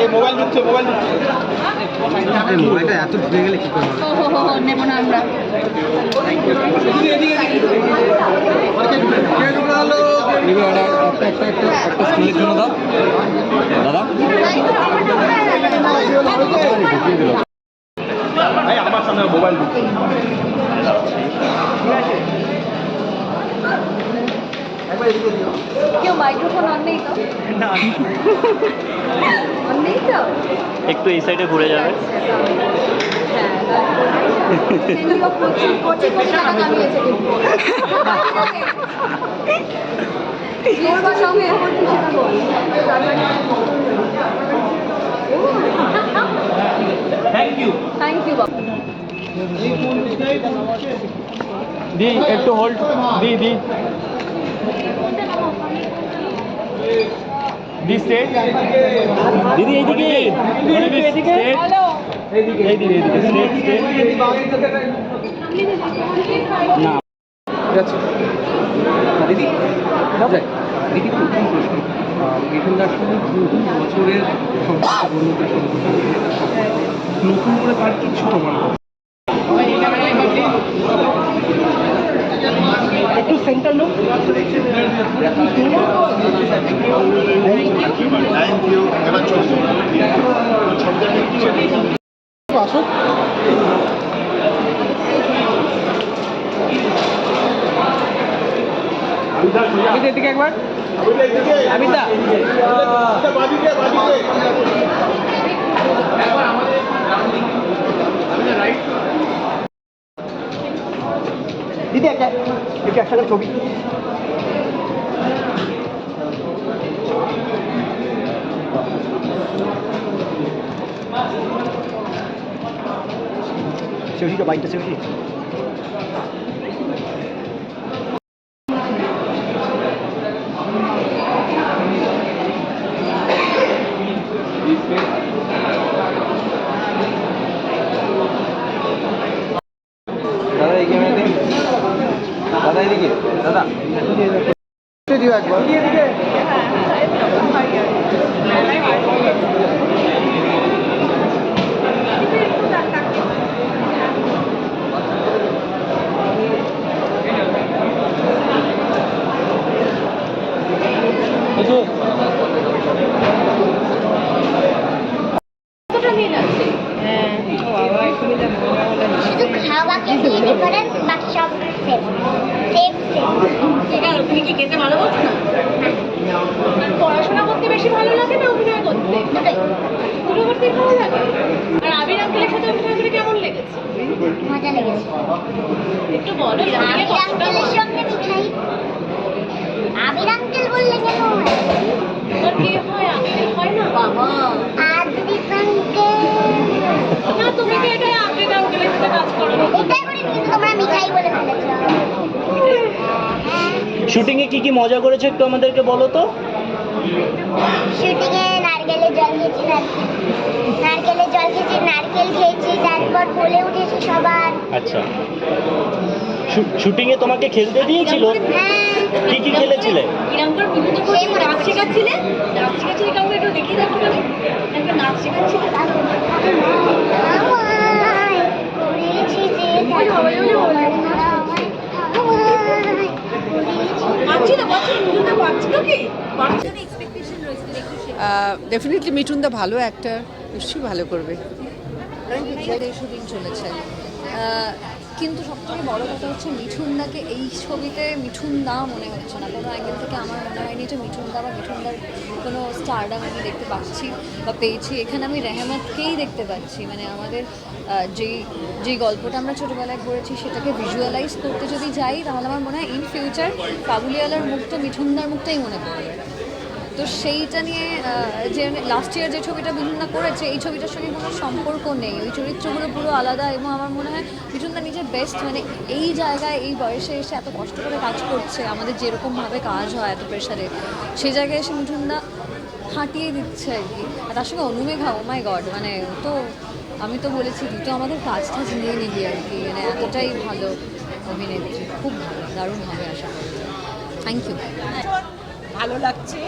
এই মোবাইল ঢুকছে মোবাইল ঢুকছে। মোবাইলটা এত ঢুকে গেলে কি করে হবে? ও হো হো হো নেব না আমরা। একটা স্কুলের জন্য দাও দাদা আমার সামনে মোবাইল ঢুকছে। কেউ মাইক্রোফোন অন নেই তো? অন নেই তো? একটু এই সাইডে ঘুরে যাবে। হ্যাঁ থ্যাংক ইউ থ্যাংক ইউ দি একটু হোল্ড দি দি। দিদি এইদিকে। এদিকে এইদিকে। এইদিকে স্টেট স্টেট না। যাচ্ছে। দিদি। যাই। দিদি প্রথম প্রশ্ন। মিঠুন দার সঙ্গে বহু বছরের সম্পর্ক বন্ধুদের সম্পর্ক নতুন করে তার কিছু প্রমাণ করো। একটু সেন্টার লোক আসুক আমি এদিকে একবার। আমিতা। দিদি একটা একটু একসাথে ছবি। সেউসিটা বাইকটা দাদা দিও একবার কতটা মিল আছে শুধু খাওয়াকে দিয়ে ডিফারেন্স বাকি সব সেম সেম সেম তুমি কি খেতে ভালোবাসো না? পড়াশোনা করতে বেশি ভালো লাগে না অভিনয় করতে? দুটোই। দুটো করতেই ভালো লাগে? আর আবির আঙ্কেলের সাথে অভিনয় করে কেমন লেগেছে? মজা লেগেছে। একটু বলো শুটিং এ কি কি মজা করেছ একটু আমাদেরকে বলো তো? শুটিং এ নারকেলের জল খেয়েছি নারকেলের জল খেয়েছি নারকেল খেয়েছি তারপর বলে উঠেছি সবার। আচ্ছা। শুটিং এ তোমাকে খেলতে দিয়েছিল? হ্যাঁ। কি কি খেলেছিলে? নাচ শেখাচ্ছিলে। দেখি মিঠুন দা ভালো অ্যাক্টার নিশ্চয়ই ভালো করবে শুটিং চলেছে আহ, কিন্তু সবথেকে বড় কথা হচ্ছে মিঠুন দাকে এই ছবিতে মিঠুন দা মনে হচ্ছে না। কোনো অ্যাঙ্গেল থেকে আমার যে মিঠুনদা বা মিঠুনদার কোনো স্টারডাম আমি দেখতে পাচ্ছি বা পেয়েছি। এখানে আমি রেহমাতকেই দেখতে পাচ্ছি। মানে আমাদের যেই যেই গল্পটা আমরা ছোটোবেলায় পড়েছি সেটাকে ভিজুয়ালাইজ করতে যদি যাই, তাহলে আমার মনে হয় ইন ফিউচার কাবুলিওয়ালার মুখটা মিঠুনদার মুখটাই মনে পড়বে। তো সেইটা নিয়ে যে লাস্ট ইয়ার যে ছবিটা বিভিন্ন করেছে, এই ছবিটার সঙ্গে কোনো সম্পর্ক নেই। ওই চরিত্রগুলো পুরো আলাদা এবং আমার মনে হয় মিঠুনদা নিজের বেস্ট মানে এই জায়গায়, এই বয়সে এসে এত কষ্ট করে কাজ করছে, আমাদের যেরকমভাবে কাজ হয়, এত প্রেশারে সেই জায়গায় এসে মিঠুনদা হাঁটিয়ে দিচ্ছে আর কি। আর তার সঙ্গে অনুমেঘা ও মাই গড মানে তো আমি তো বলেছি তো আমাদের কাজ টাজ নিয়ে নিবি আর কি মানে এতটাই ভালো অভিনেত্রী, খুব ভালো, দারুণ হবে আশা করি। থ্যাংক ইউ ভালো লাগছে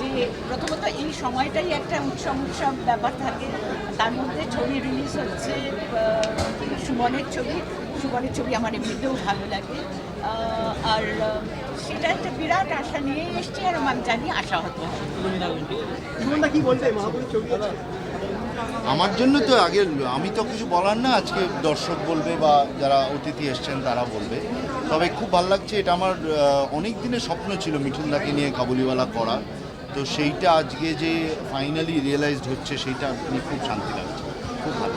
যে প্রথমত এই সময়টাই একটা উৎসব উৎসব ব্যাপার থাকে। তার মধ্যে ছবি রিলিজ হচ্ছে আহ, সুমনের ছবি। সুমনের ছবি আমার এমনিতেও ভালো লাগে। আর সেটা একটা বিরাট আশা নিয়ে এসছি আর আমি জানি আশা হতো আমার জন্য তো আগে আমি তো কিছু বলার না আজকে দর্শক বলবে বা যারা অতিথি এসছেন তারা বলবে। তবে খুব ভালো লাগছে, এটা আমার অনেক দিনের স্বপ্ন ছিল মিঠুনদাকে নিয়ে কাবুলিওয়ালা করা। তো সেইটা আজকে যে ফাইনালি রিয়েলাইজড হচ্ছে, সেইটা খুব শান্তি লাগছে। খুব ভালো